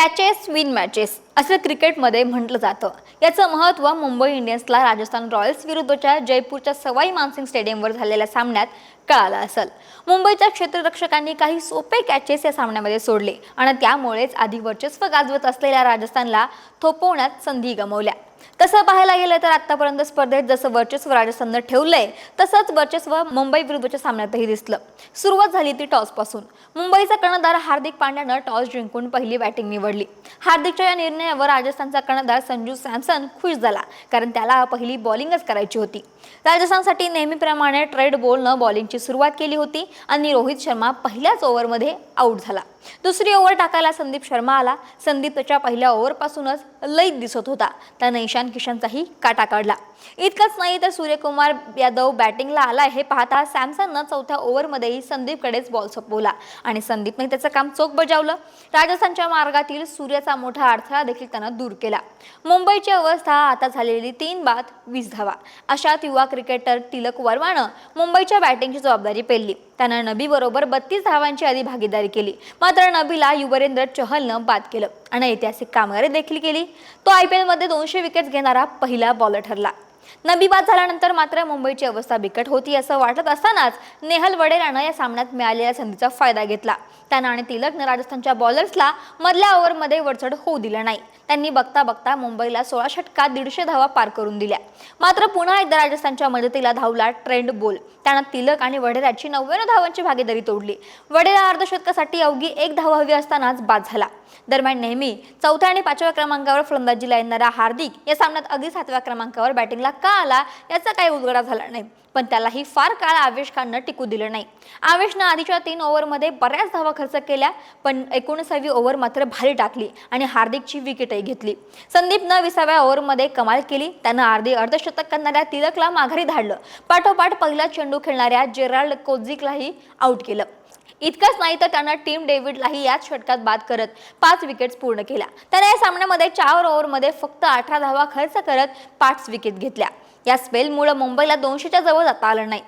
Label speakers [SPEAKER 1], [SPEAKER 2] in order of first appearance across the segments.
[SPEAKER 1] Catches win matches असं क्रिकेटमध्ये म्हटलं जातं. याचं महत्त्व मुंबई इंडियन्सला राजस्थान रॉयल्स विरुद्धच्या जयपूरच्या सवाई मानसिंग स्टेडियमवर झालेल्या सामन्यात कळालं असेल. मुंबईच्या क्षेत्ररक्षकांनी काही सोपे कॅचेस या सामन्यामध्ये सोडले आणि त्यामुळेच आधी वर्चस्व गाजवत असलेल्या राजस्थानला थोपवण्यात संधी गमावल्या. तसं पाहायला गेलं तर आतापर्यंत स्पर्धेत जसं वर्चस्व राजस्थाननं ठेवलंय तसंच वर्चस्व मुंबई विरुद्धच्या सामन्यातही दिसलं. सुरुवात झाली ती टॉसपासून मुंबईचा कर्णधार हार्दिक पांड्यानं टॉस जिंकून पहिली बॅटिंग निवडली. हार्दिकच्या या निर्णयावर राजस्थानचा कर्णधार संजू सॅमसन खुश झाला कारण त्याला पहिली बॉलिंगच करायची होती. राजस्थानसाठी नेहमीप्रमाणे ट्रेड बॉलनं बॉलिंगची सुरुवात केली होती आणि रोहित शर्मा पहिल्याच ओव्हरमध्ये आऊट झाला. दुसरी ओव्हर टाकायला संदीप शर्मा आला. संदीप त्याच्या पहिल्या ओव्हरपासूनच लईत दिसत होता. त्यानं ईशान किशनचाही काटा काढला. इतकंच नाही तर सूर्यकुमार यादव बॅटिंगला आला हे पाहता सॅमसननं चौथ्या ओव्हरमध्येही संदीपकडेच बॉल सोपवला आणि संदीपने त्याचं काम चोख बजावलं. राजस्थानच्या मार्गातील सूर्याचा मोठा अडथळा देखील त्यानं दूर केला. मुंबईची अवस्था आता झालेली तीन बाद वीस धावा. अशात युवा क्रिकेटर तिलक वर्मानं मुंबईच्या बॅटिंगची जबाबदारी पेलली. त्यानं नबीबरोबर बत्तीस धावांची आधी भागीदारी केली. मात्र नबीला युवरेंद्र चहलनं बाद केलं. आणि ऐतिहासिक कामगिरी देखील केली. तो आय पी एलमध्ये दोनशे विकेट्स घेणारा पहिला बॉलर ठरला. नबी बाद झाल्यानंतर मात्र मुंबईची अवस्था बिकट होती असं वाटत असतानाच नेहल वडेरानं या सामन्यात मिळालेल्या संधीचा फायदा घेतला. त्यानं आणि तिलकनं राजस्थानच्या बॉलर्सला मधल्या ओव्हरमध्ये वरचढ होऊ दिलं नाही. त्यांनी बघता बघता मुंबईला सोळा षटकात दीडशे धावा पार करून दिल्या. मात्र पुन्हा एकदा राजस्थानच्या मदतीला धावला ट्रेंड बोल. त्यानं तिलक आणि वडेराची नव्याण्णव धावांची भागीदारी तोडली. वडेरा अर्धशतकासाठी अवघी एक धाव हवी असतानाच बाद झाला. दरम्यान नेहमी चौथ्या आणि पाचव्या क्रमांकावर फलंदाजीला येणारा हार्दिक या सामन्यात अगदी सातव्या क्रमांकावर बॅटिंगला का आला याचा काही उलगडा झाला नाही. पण त्यालाही फार काळ आवेश खाननं टिकू दिलं नाही. आवेशनं आधीच्या तीन ओव्हरमध्ये बऱ्याच धावा खर्च केल्या पण एकोणीसावी ओव्हर मात्र भारी टाकली आणि हार्दिकची विकेटही घेतली. संदीपनं विसाव्या ओव्हरमध्ये कमाल केली त्यानं अर्धी अर्धशतक करणाऱ्या तिलकला माघारी धाडलं. पाठोपाठ पहिला चेंडू खेळणाऱ्या जेराल्ड कोझिकलाही आऊट केलं. इतकंच नाही तर त्यानं टीम डेव्हिडलाही याच षटकात बाद करत पाच विकेट्स पूर्ण केल्या. त्याने या सामन्यामध्ये चार ओव्हरमध्ये फक्त अठरा धावा खर्च करत पाच विकेट घेतल्या. या स्पेलमुळे मुंबईला दोनशेच्या जवळ जाता आलं नाही.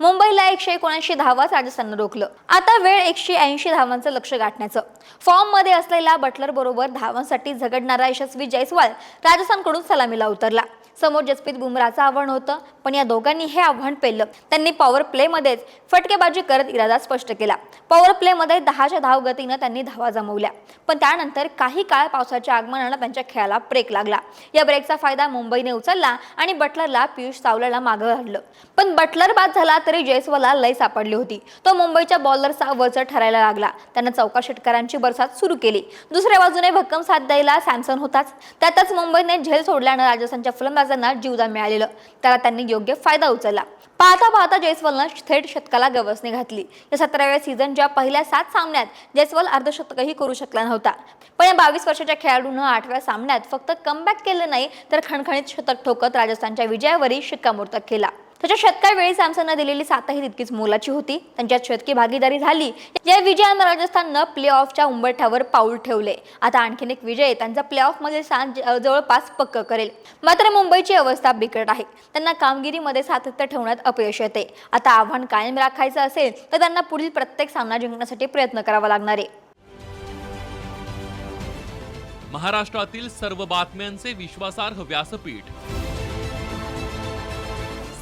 [SPEAKER 1] मुंबईला एकशे एकोणऐंशी धावाच राजस्थाननं रोखलं. आता वेळ एकशे ऐंशी धावांचं लक्ष गाठण्याचं. फॉर्ममध्ये असलेला बटलर बरोबर धावांसाठी झगडणारा यशस्वी जयस्वाल राजस्थानकडून सलामीला उतरला. समोर जसप्रीत बुमराचं आव्हान होतं पण या दोघांनी हे आव्हान पेललं. त्यांनी पॉवर प्लेमध्येच फटकेबाजी करत इरादा स्पष्ट केला. पॉवर प्लेमध्ये दहाच्या धाव गतीनं त्यांनी धावा जमवल्या. पण त्यानंतर काही काळ पावसाच्या आगमनानं त्यांच्या खेळाला ब्रेक लागला. या ब्रेकचा फायदा मुंबईने उचलला आणि बटलरला पियुष सावलाला मागं हरलं. पण बटलर बाद झाला तरी जयस्वाला लय सापडली होती. तो मुंबईच्या बॉलरचा वचर ठरायला लागला. त्यानं चौका षटकारांची बरसात सुरू केली. दुसऱ्या बाजूने भक्कम साथ द्यायला सॅमसन होताच. त्यातच मुंबईने झेल सोडल्यानं राजस्थानच्या फलंदाजांना जीवदान मिळालेलं. त्याला त्यांनी योग्य फायदा उचलला. पाहता पाहता जयस्वालनं थेट शतकाला गवसणी घातली. या सतराव्या सीझनच्या पहिल्या सात सामन्यात जयस्वाल अर्धशतकही करू शकला नव्हता. पण या बावीस वर्षाच्या खेळाडूनं आठव्या सामन्यात फक्त कमबॅक केलं नाही तर खणखणीत शतक ठोकत राजस्थानच्या विजयावरही शिक्कामोर्तब केला. त्याच्या शतकावेळी सॅमसननं दिलेली साथही तितकीच मोलाची होती. त्यांच्यात शतकी भागीदारी झाली या विजयानं राजस्थाननं प्ले ऑफच्या उंबरठ्यावर पाऊल ठेवले. आता आणखीन एक विजय त्यांचा प्ले ऑफमधील स्थान जवळपास पक्क करेल. मात्र मुंबईची अवस्था बिकट आहे. त्यांना कामगिरीमध्ये सातत्य ठेवण्यात अपयश येते. आता आव्हान कायम राखायचं असेल तर त्यांना पुढील प्रत्येक सामना जिंकण्यासाठी प्रयत्न करावा लागणार आहे.
[SPEAKER 2] महाराष्ट्रातील सर्व बातम्यांचे विश्वासार्ह व्यासपीठ